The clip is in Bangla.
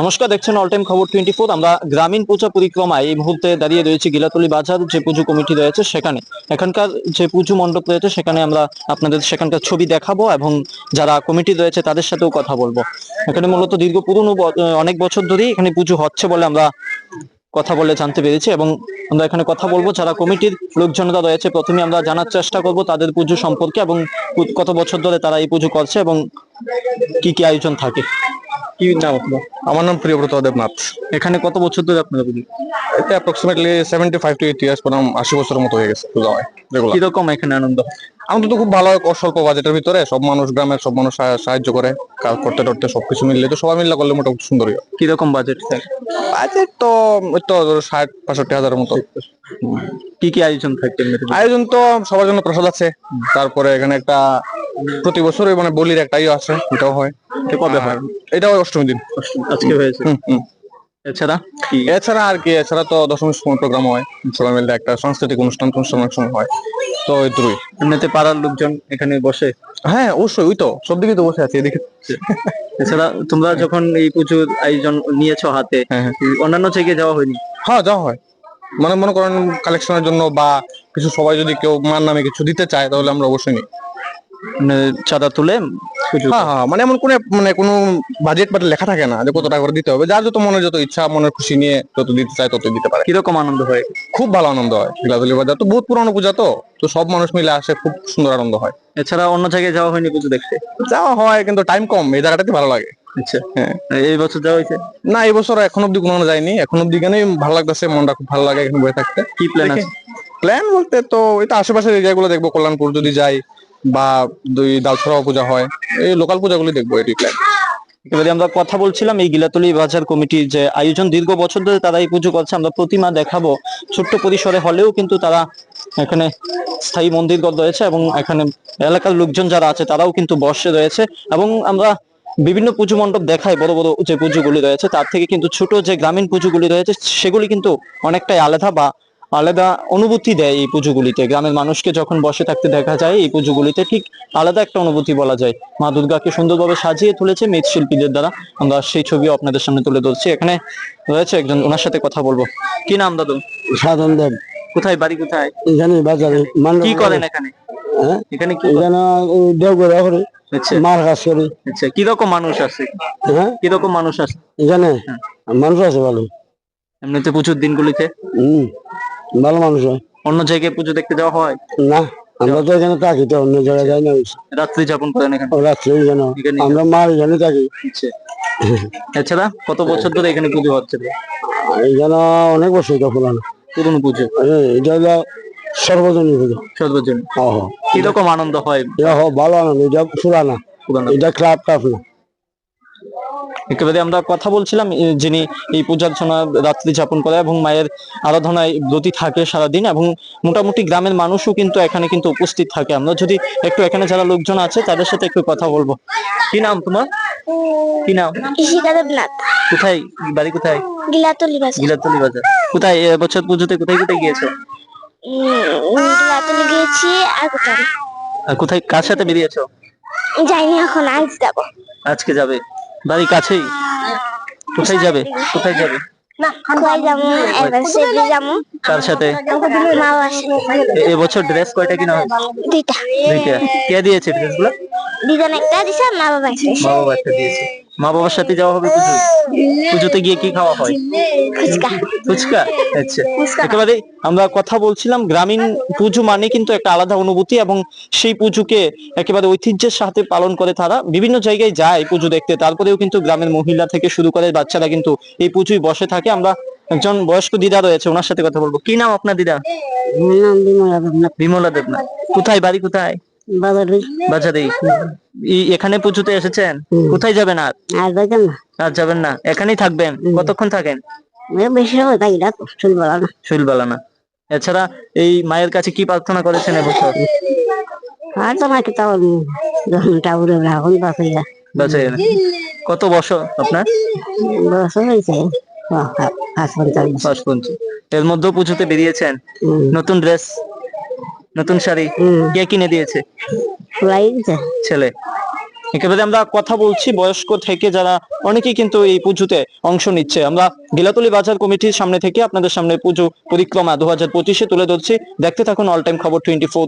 নমস্কার, দেখছেন all time Khobor twenty four আমরা গ্রামীণ পূজা পরিক্রমায় এই মুহূর্তে দাঁড়িয়ে রয়েছে গিলাতলি বাজার, যে পুজো কমিটি রয়েছে সেখানে। এখানকার যে পুজো মণ্ডপ রয়েছে সেখানে আমরা আপনাদের সেখানকার ছবি দেখাবো এবং যারা কমিটি রয়েছে তাদের সাথেও কথা বলব। এখানে মূলত দীর্ঘ পুরনো অনেক বছর ধরেই এখানে পুজো হচ্ছে বলে আমরা কথা বলে জানতে পেরেছি এবং আমরা এখানে কথা বলব। যারা কমিটির লোকজনরা রয়েছে, প্রথমে আমরা জানার চেষ্টা করব তাদের পুজো সম্পর্কে এবং কত বছর ধরে তারা এই পুজো করছে এবং কি কি আয়োজন থাকে। কি নাম আপনার? আমার নাম প্রিয়ব্রত দেবনাথ এখানে কত বছর ধরে আপনারা এতে approximately seventy five to eight years পরাম আশি বছরের মতো হয়ে গেছে পূজা হয় রেগুলার কীরকম এখানে আনন্দ? হয়? আমাদের তো খুব ভালো হয় স্বল্প বাজেটের ভিতরে সব মানুষ গ্রামের সব মানুষ সাহায্য করে কাজ করতে করতে সবকিছু মিললে তো সবাই মিললে করলে মোটামুটি সুন্দরই হয়। কীরকম বাজেট থাকে বাজেট তো ওই তো ধরো ষাট পঁয়ষট্টি হাজারের মতো। কি কি আয়োজন থাকে আয়োজন তো সবার জন্য প্রসাদ আছে তারপরে এখানে একটা প্রতি বছরই মানে বলির একটা ইয়ে আছে এটাও হয়। এটা কবে হয়? আর এটাও অষ্টমী দিন। আজকে হয়েছে। হুম, হুম। এছাড়া এছাড়া আর কি এছাড়া তো দশমীর সময় প্রোগ্রাম হয়। সবাই মিলে একটা সাংস্কৃতিক অনুষ্ঠান অনুষ্ঠান অনেক সময় হয়। তো এই দুই। এমনিতে পাড়ার লোকজন এখানে বসে? হ্যাঁ অবশ্যই ওই তো সব দিকে তো বসে আছে এদিকে। এছাড়া তোমরা যখন এই পুজোর আয়োজন নিয়েছো হাতে হ্যাঁ হ্যাঁ। অন্যান্য জায়গায় যাওয়া হয়নি? হ্যাঁ যাওয়া হয়। মানে মনে করেন কালেকশনের জন্য বা কিছু সবাই যদি কেউ মার নামে কিছু দিতে চায় তাহলে আমরা অবশ্যই নিই। চাঁদা তুলে হ্যাঁ হ্যাঁ মানে এমন কোনো মানে কোনো বাজেট বাটে লেখা থাকে না যে কত টাকা করে দিতে হবে। যার যত মনে যত ইচ্ছা মনের খুশি নিয়ে যত দিতে চায় তত দিতে পারে। কীরকম আনন্দ হয়? খুব ভালো আনন্দ হয়। গিলাদুলি বাজার তো বহুত পুরানো পূজা তো। তো সব মানুষ মিলে আসে খুব সুন্দর আনন্দ হয়। এছাড়া অন্য জায়গায় যাওয়া হয়নি পুজো দেখতে? যাওয়া হয় কিন্তু টাইম কম। এই জায়গাটাতে ভালো লাগে। আচ্ছা। হ্যাঁ। এই বছর যাওয়া হয়েছে? না এই বছর এখন অব্দি কোনো যায়নি। এখন অব্দি কেন ভালো লাগতেছে মনটা খুব ভালো লাগে এখানে বসে থাকতে। কি প্ল্যান আছে? প্ল্যান বলতে তো এটা আশেপাশের এরিয়াগুলো দেখব কল্যাণপুর যদি যাই। বা দুই দালছড়া পূজা হয়, এই লোকাল পূজাগুলি দেখব এটি। এবারে আমরা কথা বলছিলাম এই গিলাতলি বাজার কমিটির যে আয়োজন, দীর্ঘ বছর ধরে তারা এই পুজো করছে, আমরা প্রতিমা দেখাবো। ছোট্ট পরিসরে হলেও কিন্তু তারা এখানে স্থায়ী মন্দির রয়েছে এবং এখানে এলাকার লোকজন যারা আছে তারাও কিন্তু বসে রয়েছে এবং আমরা বিভিন্ন পুজো মণ্ডপ দেখাই, বড় বড় যে পুজোগুলি রয়েছে, তার থেকে কিন্তু ছোট যে গ্রামীণ পুজোগুলি রয়েছে, সেগুলি কিন্তু অনেকটাই আলাদা বা আলাদা অনুভূতি দেয় এই পুজোগুলিতে। গ্রামের মানুষকে যখন বসে থাকতে দেখা যায় এই পুজোগুলিতে ঠিক আলাদা একটা অনুভূতি বলা যায়। মা দুর্গাকে সুন্দরভাবে সাজিয়ে তুলেছে মৃৎশিল্পীদের দ্বারা। আমরা সেই ছবি আপনাদের সামনে তুলে ধরছি। এখানে রয়েছে একজন ওনার সাথে কথা বলব। কি নাম দাদু? সাধন দেব। কোথায় বাড়ি কোথায়? এখানে বাজারে কি করেন এখানে? হ্যাঁ? এখানে কি? এখানে করে আচ্ছা। মার কাজ করি আচ্ছা কীরকম মানুষ আছে? হ্যাঁ? কীরকম মানুষ আছে? এখানে হ্যাঁ। মানুষ আছে ভালো। এমনিতে প্রচুর দিনগুলিতে? হম। ভালো মানুষ হয়। অন্য জায়গায় পুজো দেখতে যাওয়া হয়? না আমরা তো এখানে থাকি তো অন্য জায়গায় যাই না রাত্রি যাপন করেন এখানে? রাত্রে এখানে আমরা মার এখানে থাকি। আচ্ছা। এছাড়া কত বছর ধরে এখানে পুজো হচ্ছে? এখানে অনেক বছর এটা পুরানো। পুরনো পুজো। এটা হলো সর্বজনীন পুজো। সর্বজনীন। কীরকম আনন্দ হয়? ভালো আনন্দ এটা পুরানা। এটা ক্লাব টাপ না একেবারে আমরা কথা বলছিলাম যিনি এই পূজার সময় রাত্রি যাপন করে এবং মায়ের আরাধনায় ব্রতী থাকে সারাদিন এবং মোটামুটি গ্রামের মানুষও কিন্তু এখানে কিন্তু উপস্থিত থাকে। আমরা যদি একটু এখানে যারা লোকজন আছে তাদের সাথে একটু কথা বলব। কি নাম তোমার? কি নাম? কোথায়? বাড়ি কোথায়? গিলাতলি বাজার। কোথায় এবছর পুজোতে কোথায় কোথায় গিয়েছো? গিলাতলি গিয়েছি আর কোথায়? কোথায় কার সাথে বেরিয়েছো? যাইনি এখন আজ যাব। আজকে যাবে? বাড়ি কাছেই। কোথায় যাবে? কোথায় যাবে? সাথে? এবছর ড্রেস কয়টা কিনা দুইটা। কে দিয়েছে ড্রেসগুলো? দুজন একটা দিছে মা বাবা একটা দিছে। মা বাবা একটা দিয়েছে। মা বাবার সাথে যাওয়া হবে পুজো? পুজোতে গিয়ে কি খাওয়া হয়? ফুচকা। ফুচকা? আচ্ছা। একেবারে আমরা কথা বলছিলাম গ্রামীণ পুজো মানে কিন্তু একটা আলাদা অনুভূতি এবং সেই পুজোকে একেবারে ঐতিহ্যের সাথে পালন করে তারা বিভিন্ন জায়গায় যায় পুজো দেখতে। তারপরেও কিন্তু গ্রামের মহিলা থেকে শুরু করে বাচ্চারা কিন্তু এই পুজোয় বসে থাকে। আমরা একজন বয়স্ক দিদা রয়েছে ওনার সাথে কথা বলব। কি নাম আপনার দিদা? বিমলা দেবনাথ। কোথায়? বাড়ি কোথায়? বাজারে এখানে পুজোতে এসেছেন? কোথায় যাবেন আর? আর দেখেন না। আর যাবেন না? এখানেই থাকবেন? কতক্ষণ থাকেন? বেশি সময় থাকি না তো চুল বলা না। শৈলবালা না। এছাড়া এই মায়ের কাছে কি প্রার্থনা করেছেন এবছর? আর তো নাকি তাও টাউরে এখন বাঁচাই না। কত বছর আপনার? বছর হয়েছে। পাঁচ পঞ্চাশ পাঁচ পঞ্চাশ। এর মধ্যেও পুজোতে বেরিয়েছেন? নতুন ড্রেস? নতুন শাড়ি কে কিনে দিয়েছে? ছেলে। একেবারে আমরা কথা বলছি বয়স্ক থেকে যারা অনেকেই কিন্তু এই পুজোতে অংশ নিচ্ছে। আমরা গিলাতলি বাজার কমিটির সামনে থেকে আপনাদের সামনে পুজো পরিক্রমা দু হাজার পঁচিশে তুলে ধরছি। দেখতে থাকুন all time Khobor twenty four